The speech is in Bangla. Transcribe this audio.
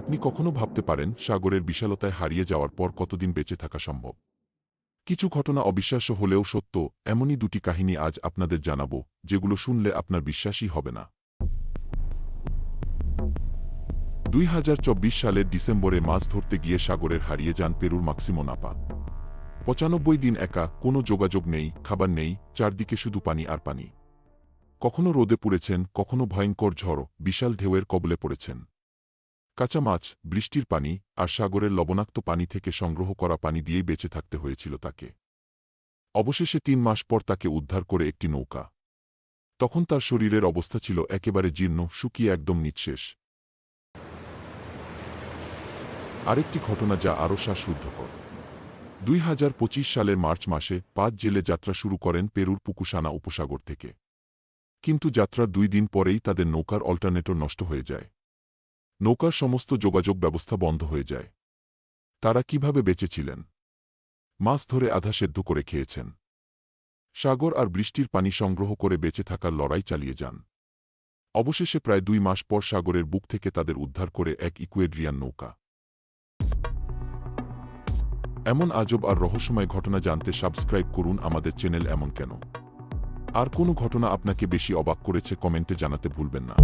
আপনি কখনো ভাবতে পারেন, সাগরের বিশালতায় হারিয়ে যাওয়ার পর কতদিন বেঁচে থাকা সম্ভব? কিছু ঘটনা অবিশ্বাস্য হলেও সত্য, এমনই দুটি কাহিনী আজ আপনাদের জানাব, যেগুলো শুনলে আপনার বিশ্বাসই হবে না। দুই হাজার চব্বিশ সালের ডিসেম্বরে মাছ ধরতে গিয়ে সাগরের হারিয়ে যান পেরুর মাক্সিমো নাপা। পঁচানব্বই দিন একা, কোনো যোগাযোগ নেই, খাবার নেই, চারদিকে শুধু পানি আর পানি। কখনো রোদে পুড়েছেন, কখনো ভয়ঙ্কর ঝড়, বিশাল ঢেউয়ের কবলে পড়েছেন। কাঁচা মাছ, বৃষ্টির পানি আর সাগরের লবণাক্ত পানি থেকে সংগ্রহ করা পানি দিয়েই বেঁচে থাকতে হয়েছিল তাকে। অবশেষে তিন মাস পর তাকে উদ্ধার করে একটি নৌকা। তখন তার শরীরের অবস্থা ছিল একেবারে জীর্ণ, শুকিয়ে একদম নিঃশেষ। আরেকটি ঘটনা যা আরও শ্বাসরুদ্ধকর। দুই হাজার পঁচিশ সালের মার্চ মাসে পাঁচ জেলে যাত্রা শুরু করেন পেরুর পুকুসানা উপসাগর থেকে। কিন্তু যাত্রার দুই দিন পরেই তাদের নৌকার অল্টারনেটর নষ্ট হয়ে যায়। নৌকার সমস্ত যোগাযোগ ব্যবস্থা বন্ধ হয়ে যায়। তারা কীভাবে বেঁচেছিলেন মাছ ধরে আধা সেদ্ধ করে খেয়েছেন। সাগর আর বৃষ্টির পানি সংগ্রহ করে বেঁচে থাকার লড়াই চালিয়ে যান। অবশেষে প্রায় দুই মাস পর সাগরের বুক থেকে তাদের উদ্ধার করে এক ইকুয়েড্রিয়ান নৌকা। এমন আজব আর রহস্যময় ঘটনা জানতে সাবস্ক্রাইব করুন আমাদের চ্যানেল এমন কেন। আর কোনো ঘটনা আপনাকে বেশি অবাক করেছে কমেন্টে জানাতে ভুলবেন না।